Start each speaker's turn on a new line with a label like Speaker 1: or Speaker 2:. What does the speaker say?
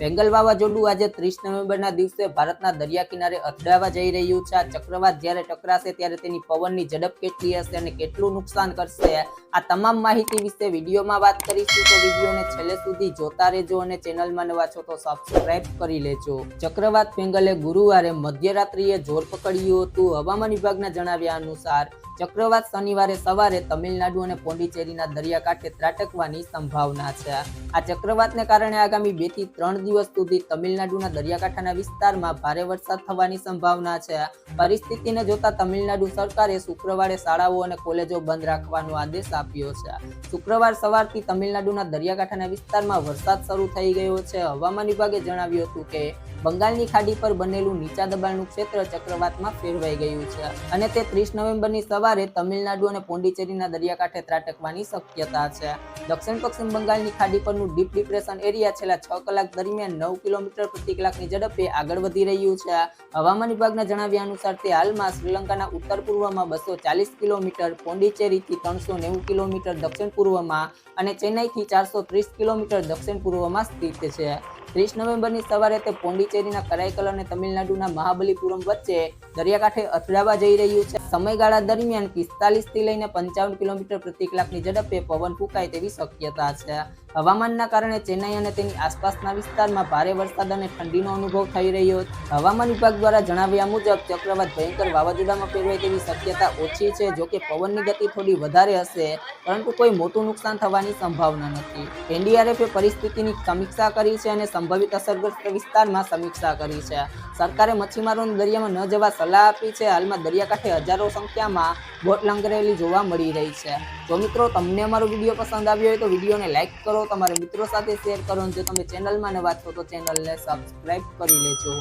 Speaker 1: બેંગલ વાવાઝોડું આજે ત્રીસ નવેમ્બરના દિવસે ભારતના દરિયા કિનારે અથડાવા જઈ રહ્યું છે. આ ચક્રવાત જ્યારે ટકરાશે ત્યારે તેની પવનની ઝડપ કેટલી હશે અને કેટલું નુકસાન કરશે? આ તમામ માહિતી વિશે વિડીયોમાં વાત કરીશું. તો વિડીયોને છેલ્લે સુધી જોતા રહેજો અને ચેનલમાં નવા છો તો સબસ્ક્રાઇબ કરી લેજો. ચક્રવાત બેંગલે ગુરુવારે મધ્યરાત્રિએ જોર પકડ્યું હતું. હવામાન વિભાગના જણાવ્યા અનુસાર, ચક્રવાત શનિવારે સવારે તમિલનાડુ અને પોંડિચેરીના દરિયાકાંઠે ત્રાટકવાની સંભાવના છે. આ ચક્રવાતને કારણે આગામી બેથી ત્રણ દિવસ સુધી તમિલનાડુના દરિયાકાંઠાના વિસ્તારમાં ભારે વરસાદ થવાની સંભાવના છે. પરિસ્થિતિને જોતા તમિલનાડુ સરકારે શુક્રવારે શાળાઓ અને કોલેજો બંધ રાખવાનો આદેશ આપ્યો છે. શુક્રવાર સવારથી તમિલનાડુના દરિયાકાંઠાના વિસ્તારમાં વરસાદ શરૂ થઈ ગયો છે. હવામાન વિભાગે જણાવ્યું હતું કે બંગાળની ખાડી પર બનેલું નીચા દબાણનું ક્ષેત્ર ચક્રવાતમાં ફેરવાઈ ગયું છે અને તે ત્રીસ નવેમ્બરની સવારે તમિલનાડુ અને પોંડિચેરીના દરિયાકાંઠે ત્રાટકવાની શક્યતા છે. દક્ષિણ પશ્ચિમ બંગાળની ખાડી પરનું ડીપ ડિપ્રેશન એરિયા છેલ્લા છ કલાક દરમિયાન નવ કિલોમીટર પ્રતિ કલાકની ઝડપે આગળ વધી રહ્યું છે. હવામાન વિભાગના જણાવ્યા અનુસાર તે હાલમાં શ્રીલંકાના ઉત્તર પૂર્વમાં બસો ચાલીસ કિલોમીટર, પોંડિચેરીથી ત્રણસો નેવું કિલોમીટર દક્ષિણ પૂર્વમાં અને ચેન્નઈથી ચારસો ત્રીસ કિલોમીટર દક્ષિણ પૂર્વમાં સ્થિત છે. ત્રીસ નવેમ્બરની સવારે તે પોંડિચેરીના કરાઈકલ અને તમિલનાડુના મહાબલીપુરમ વચ્ચે દરિયાકાંઠે અથડાવા જઈ રહ્યું છે. સમયગાળા દરમિયાન પિસ્તાલીસથી લઈને પંચાવન કિલોમીટર પ્રતિ કલાકની ઝડપે પવન ફૂંકાય તેવી શક્યતા છે. હવામાનના કારણે ચેન્નઈ અને તેની આસપાસના વિસ્તારમાં ભારે વરસાદ અને ઠંડીનો અનુભવ થઈ રહ્યો હવામાન વિભાગ દ્વારા જણાવ્યા મુજબ, ચક્રવાત ભયંકર વાવાઝોડામાં ફેરવાય તેવી શક્યતા ઓછી છે જોકે પવનની ગતિ થોડી વધારે હશે, પરંતુ કોઈ મોટું નુકસાન થવાની સંભાવના નથી. એનડીઆરએફે પરિસ્થિતિની સમીક્ષા કરી છે અને સંભવિત અસરગ્રસ્ત વિસ્તારમાં સમીક્ષા કરી છે. સરકારે મચ્છીમારોને દરિયામાં ન જવા સલાહ આપી છે. હાલમાં દરિયાકાંઠે હજારો સંખ્યામાં બોટ લંગરેલી જોવા મળી રહી છે. તો મિત્રો, તમને અમારો વીડિયો પસંદ આવ્યો હોય તો વિડીયોને લાઇક કરો, તમારા મિત્રો સાથે શેર કરો જો તમે ચેનલમાં નવા છો તો ચેનલને સબસ્ક્રાઇબ કરી લેજો.